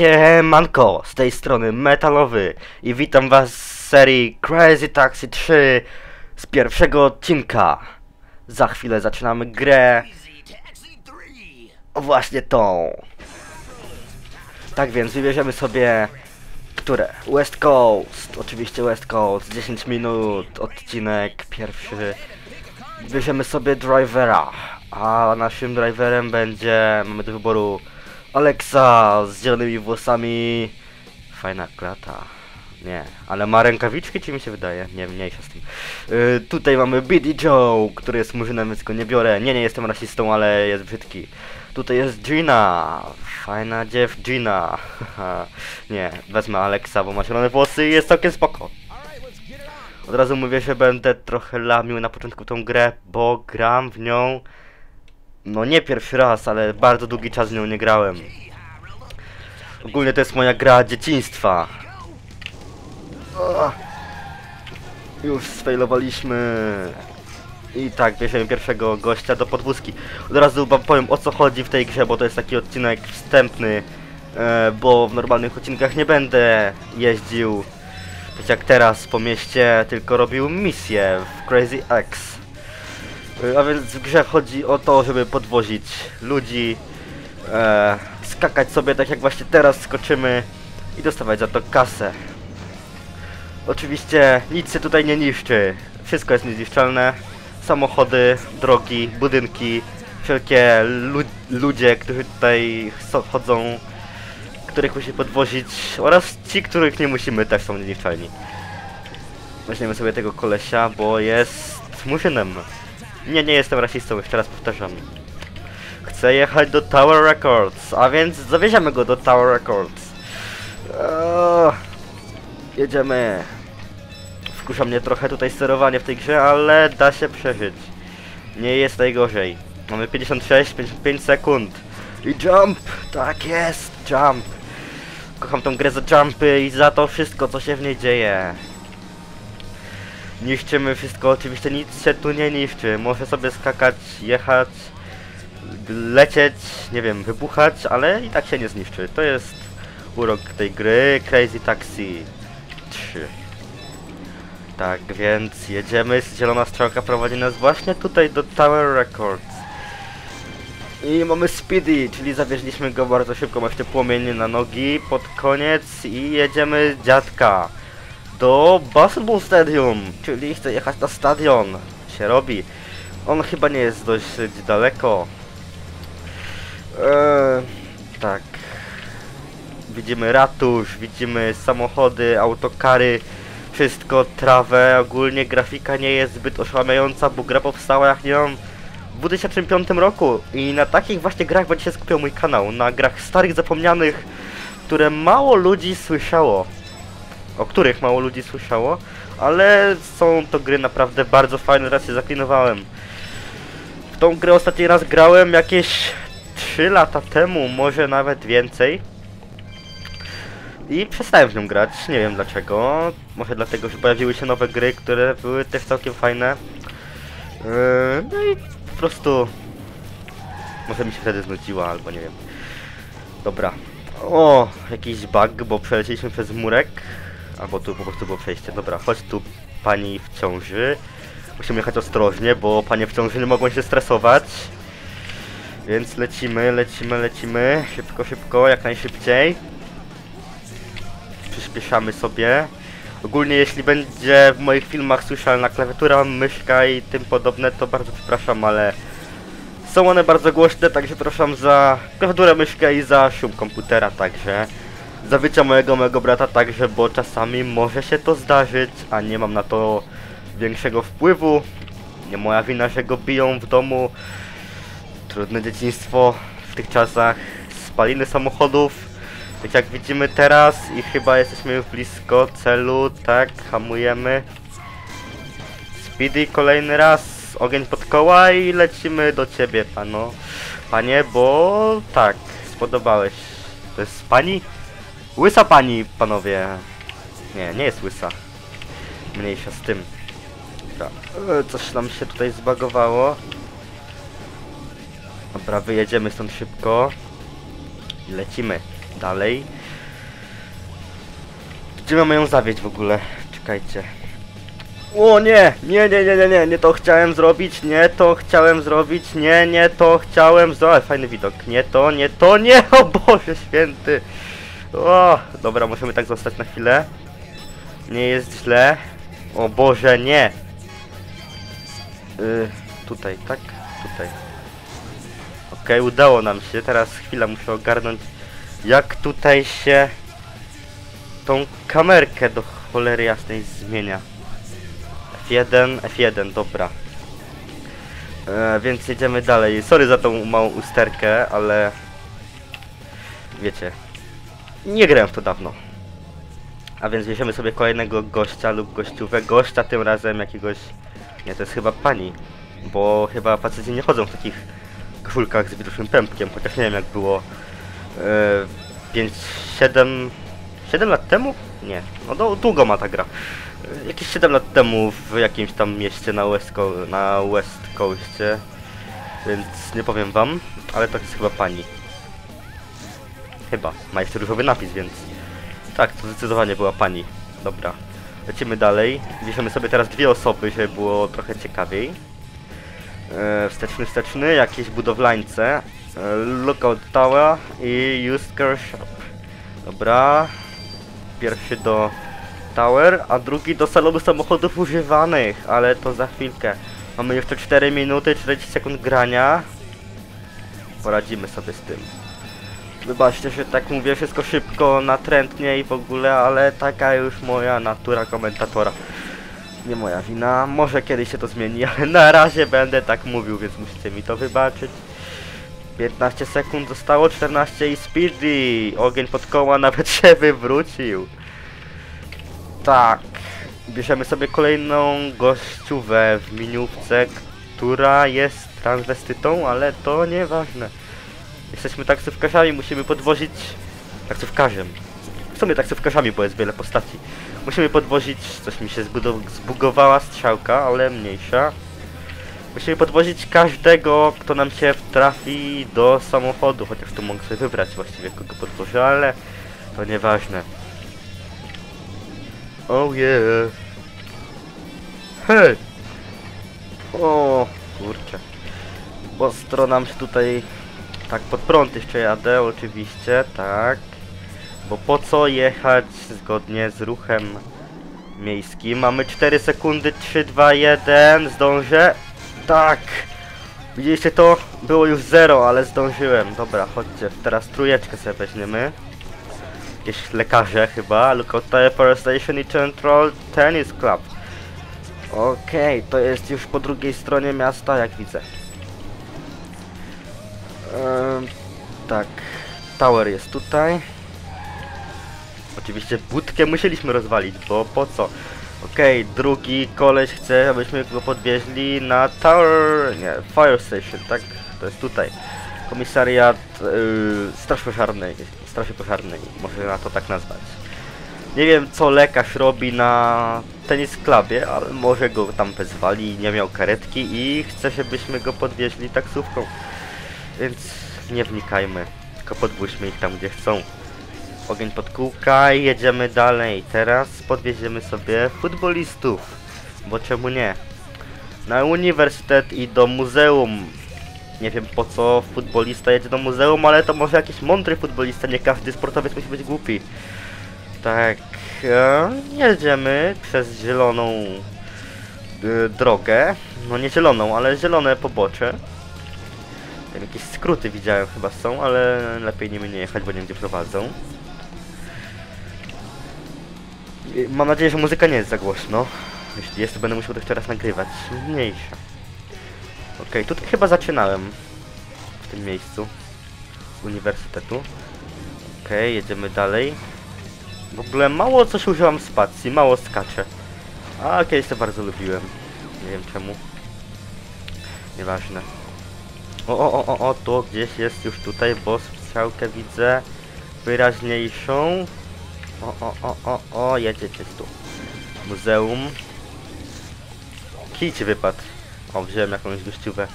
Siemanko, z tej strony Metalowy i witam was z serii Crazy Taxi 3 z pierwszego odcinka. Za chwilę zaczynamy grę, właśnie tą. Tak więc wybierzemy sobie, które? West Coast, oczywiście West Coast, 10 minut, odcinek pierwszy. Bierzemy sobie drivera, a naszym driverem będzie, mamy do wyboru Alexa z zielonymi włosami. Fajna klata. Nie, ale ma rękawiczki, czy mi się wydaje? Nie, mniejsza z tym. Yy, tutaj mamy Biddy Joe, który jest murzynem, więc go nie biorę. Nie, nie jestem rasistą, ale jest brzydki. Tutaj jest Gina. Fajna dziew Gina. nie, wezmę Alexa, bo ma zielone włosy i jest całkiem spoko. Od razu mówię, że będę trochę lamił na początku tą grę, bo gram w nią no nie pierwszy raz, ale bardzo długi czas w nią nie grałem. Ogólnie to jest moja gra dzieciństwa. O, już sfailowaliśmy. I tak, bierzemy pierwszego gościa do podwózki. Od razu wam powiem o co chodzi w tej grze, bo to jest taki odcinek wstępny. E, bo w normalnych odcinkach nie będę jeździł tak jak teraz po mieście, tylko robił misję w Crazy X. Y, A więc w grze chodzi o to, żeby podwozić ludzi, e, skakać sobie tak jak właśnie teraz skoczymy i dostawać za to kasę. Oczywiście nic się tutaj nie niszczy, wszystko jest niezniszczalne. Samochody, drogi, budynki, wszelkie lu ludzie, którzy tutaj chodzą, których musimy podwozić oraz ci, których nie musimy też są niezniszczalni. Weźmiemy sobie tego kolesia, bo jest murzynem. Nie, nie jestem rasistą, jeszcze raz powtarzam. Chcę jechać do Tower Records, a więc zawieziemy go do Tower Records. Eee, jedziemy. Wkurza mnie trochę tutaj sterowanie w tej grze, ale da się przeżyć. Nie jest najgorzej. Mamy 56, 55 sekund. I jump! Tak jest, jump! Kocham tą grę za jumpy i za to wszystko, co się w niej dzieje. Niszczymy wszystko, oczywiście nic się tu nie niszczy. Może sobie skakać, jechać, lecieć, nie wiem, wybuchać, ale i tak się nie zniszczy. To jest urok tej gry Crazy Taxi 3. Tak więc jedziemy, zielona strzałka prowadzi nas właśnie tutaj do Tower Records. I mamy Speedy, czyli zawieźliśmy go bardzo szybko, jeszcze płomienie na nogi pod koniec i jedziemy dziadka do Basketball Stadium, czyli chcę jechać na stadion. Się robi. On chyba nie jest dość daleko. Eee, tak. Widzimy ratusz, widzimy samochody, autokary, wszystko, trawę. Ogólnie grafika nie jest zbyt oszałamiająca, bo gra powstała jak nie wiem w 2005 roku. I na takich właśnie grach będzie się skupiał mój kanał. Na grach starych, zapomnianych, które mało ludzi słyszało o których mało ludzi słyszało, ale są to gry naprawdę bardzo fajne, raz się zaklinowałem. W tą grę ostatni raz grałem jakieś 3 lata temu, może nawet więcej. I przestałem w nią grać, nie wiem dlaczego. Może dlatego, że pojawiły się nowe gry, które były też całkiem fajne. Yy, no i po prostu... Może mi się wtedy znudziła, albo nie wiem. Dobra. O, jakiś bug, bo przelecieliśmy przez murek. Albo tu po prostu było przejście. Dobra, chodź tu pani w ciąży. Musimy jechać ostrożnie, bo panie w ciąży nie mogą się stresować. Więc lecimy, lecimy, lecimy. Szybko, szybko, jak najszybciej. Przyspieszamy sobie. Ogólnie jeśli będzie w moich filmach słyszalna klawiatura, myszka i tym podobne, to bardzo przepraszam, ale są one bardzo głośne, także proszę za klawiaturę, myszkę i za szum komputera, także zawycia mojego mojego brata także, bo czasami może się to zdarzyć, a nie mam na to większego wpływu. Nie moja wina, że go biją w domu. Trudne dzieciństwo w tych czasach. Spaliny samochodów. Tak jak widzimy teraz i chyba jesteśmy już blisko celu, tak, hamujemy. Speedy kolejny raz, ogień pod koła i lecimy do ciebie, pano. Panie, bo tak, spodobałeś. To jest pani? Łysa pani, panowie. Nie, nie jest łysa. Mniejsza z tym. Dobra. E, Coś nam się tutaj zbagowało. Dobra, wyjedziemy stąd szybko. I lecimy dalej. Gdzie mamy ją zawieźć w ogóle? Czekajcie. O nie! Nie, nie, nie, nie, nie, nie to chciałem zrobić, nie to chciałem zrobić, nie, nie to chciałem zrobić. Fajny widok. Nie to, nie to, nie! O Boże święty! O, dobra, możemy tak zostać na chwilę. Nie jest źle. O Boże, nie! Y, tutaj, tak? Tutaj. Okej, udało nam się. Teraz chwila muszę ogarnąć, jak tutaj się tą kamerkę do cholery jasnej zmienia. F1, F1, dobra. E, więc jedziemy dalej. Sorry za tą małą usterkę, ale wiecie, nie grałem w to dawno. A więc weźmiemy sobie kolejnego gościa lub gościówę. Gościa tym razem jakiegoś... Nie, to jest chyba pani. Bo chyba faceci nie chodzą w takich koszulkach z widocznym pępkiem, chociaż nie wiem jak było e, 5, 7, 7 lat temu? Nie, no do, długo ma ta gra. E, Jakieś 7 lat temu w jakimś tam mieście na West, Co na West Coastie, więc nie powiem wam, ale to jest chyba pani. Chyba, ma jeszcze różowy napis, więc tak, to zdecydowanie była pani. Dobra, lecimy dalej. Bierzemy sobie teraz dwie osoby, żeby było trochę ciekawiej. E, wsteczny, wsteczny, jakieś budowlańce. E, lookout Tower i Used Car Shop. Dobra. Pierwszy do Tower, a drugi do salonu samochodów używanych, ale to za chwilkę. Mamy jeszcze 4 minuty, 40 sekund grania. Poradzimy sobie z tym. Wybaczcie, że tak mówię wszystko szybko, natrętnie i w ogóle, ale taka już moja natura komentatora. Nie moja wina, może kiedyś się to zmieni, ale na razie będę tak mówił, więc musicie mi to wybaczyć. 15 sekund zostało, 14 i speedy. Ogień pod koła nawet się wywrócił. Tak. Bierzemy sobie kolejną gościówę w miniówce, która jest transwestytą, ale to nieważne. Jesteśmy taksówkarzami, musimy podwozić... Taksówkarzem. W sumie taksówkarzami, bo jest wiele postaci. Musimy podwozić... Coś mi się zbugowała strzałka, ale mniejsza. Musimy podwozić każdego, kto nam się trafi do samochodu, chociaż tu mogę sobie wybrać właściwie kogo podwożę, ale to nieważne. Oh yeah. Hej! O kurczę. Ostro nam się tutaj... Tak, pod prąd jeszcze jadę, oczywiście, tak. Bo po co jechać zgodnie z ruchem miejskim? Mamy 4 sekundy, 3, 2, 1, zdążę. Tak! Widzieliście to? Było już 0, ale zdążyłem. Dobra, chodźcie, teraz trójeczkę sobie weźmiemy. Jakieś lekarze chyba. Lookout Tower Power Station i Central Tennis Club. Okej, to jest już po drugiej stronie miasta, jak widzę. Tak, Tower jest tutaj. Oczywiście budkę musieliśmy rozwalić, bo po co? Okej, drugi koleś chce, abyśmy go podwieźli na Tower... nie, Fire Station, tak? To jest tutaj. Komisariat yy, Straży Pożarnej, Straży Pożarnej, może na to tak nazwać. Nie wiem co lekarz robi na tenis klubie, ale może go tam wezwali, nie miał karetki i chce, żebyśmy go podwieźli taksówką. Więc nie wnikajmy, tylko podwóźmy ich tam, gdzie chcą. Ogień pod kółka i jedziemy dalej. Teraz podwieziemy sobie futbolistów, bo czemu nie? Na uniwersytet i do muzeum. Nie wiem po co futbolista jedzie do muzeum, ale to może jakiś mądry futbolista, nie każdy sportowiec musi być głupi. Tak, e, jedziemy przez zieloną e, drogę. No nie zieloną, ale zielone pobocze. Tam jakieś skróty widziałem chyba są, ale lepiej nimi nie jechać, bo nie gdzie prowadzą. Mam nadzieję, że muzyka nie jest za głośno. Jeśli jest, to będę musiał to jeszcze raz nagrywać. Mniejsza. Okej, tutaj chyba zaczynałem. W tym miejscu. Uniwersytetu. Okej, jedziemy dalej. W ogóle mało coś używam spacji, mało skaczę. A kiedyś to bardzo lubiłem. Nie wiem czemu. Nieważne. O, o, o, o, o, tu gdzieś jest już tutaj, bo strzałkę widzę wyraźniejszą. O, o, o, o, o, jedziecie tu. Muzeum. Ci wypadł. O, wziąłem jakąś gościówę.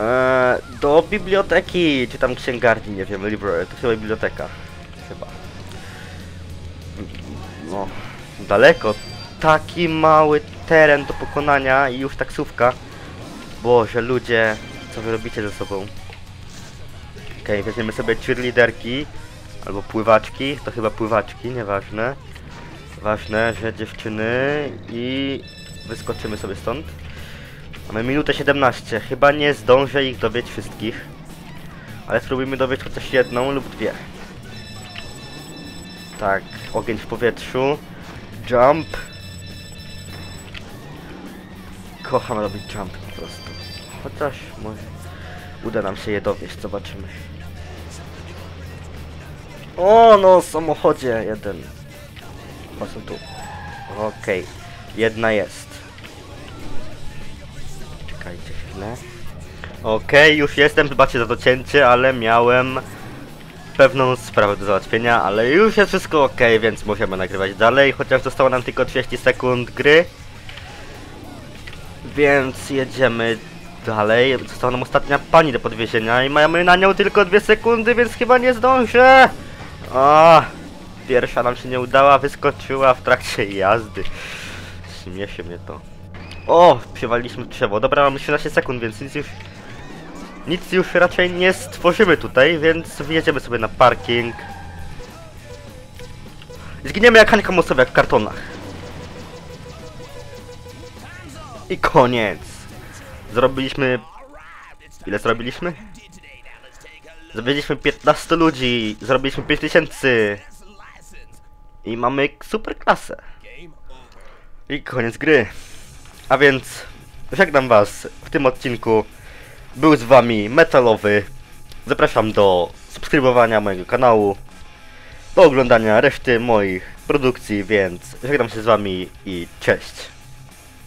Eee, do biblioteki, czy tam księgarni, nie wiem, library, to chyba biblioteka. Chyba. No, daleko. Taki mały teren do pokonania i już taksówka. Boże, ludzie, co wy robicie ze sobą? Okej, weźmiemy sobie cheerleaderki. Albo pływaczki, to chyba pływaczki, nieważne. Ważne, że dziewczyny i wyskoczymy sobie stąd. Mamy minutę 17, chyba nie zdążę ich dowiedzieć wszystkich. Ale spróbujmy dowiedzieć chociaż jedną lub dwie. Tak, ogień w powietrzu. Jump. Kocham robić jump po prostu. Chociaż może uda nam się je dowieść, zobaczymy. O, no, samochodzie jeden. Są tu. Okej, jedna jest. Czekajcie chwilę. Okej, już jestem, wybaczcie za to cięcie, ale miałem pewną sprawę do załatwienia, ale już jest wszystko ok, więc możemy nagrywać dalej, chociaż zostało nam tylko 30 sekund gry. Więc jedziemy dalej. Została nam ostatnia pani do podwiezienia i mamy na nią tylko 2 sekundy, więc chyba nie zdążę. A, pierwsza nam się nie udała, wyskoczyła w trakcie jazdy. Śmieszy mnie to. O, przywaliliśmy w drzewo. Dobra, mamy 13 sekund, więc nic już nic już raczej nie stworzymy tutaj, więc wjedziemy sobie na parking. Zginiemy jak Hańka Mosowa, jak w kartonach. I koniec. Zrobiliśmy... Ile zrobiliśmy? Zrobiliśmy 15 ludzi, zrobiliśmy 5000. I mamy super klasę. I koniec gry. A więc żegnam was w tym odcinku. Był z wami Metalowy. Zapraszam do subskrybowania mojego kanału, do oglądania reszty moich produkcji, więc żegnam się z wami i cześć.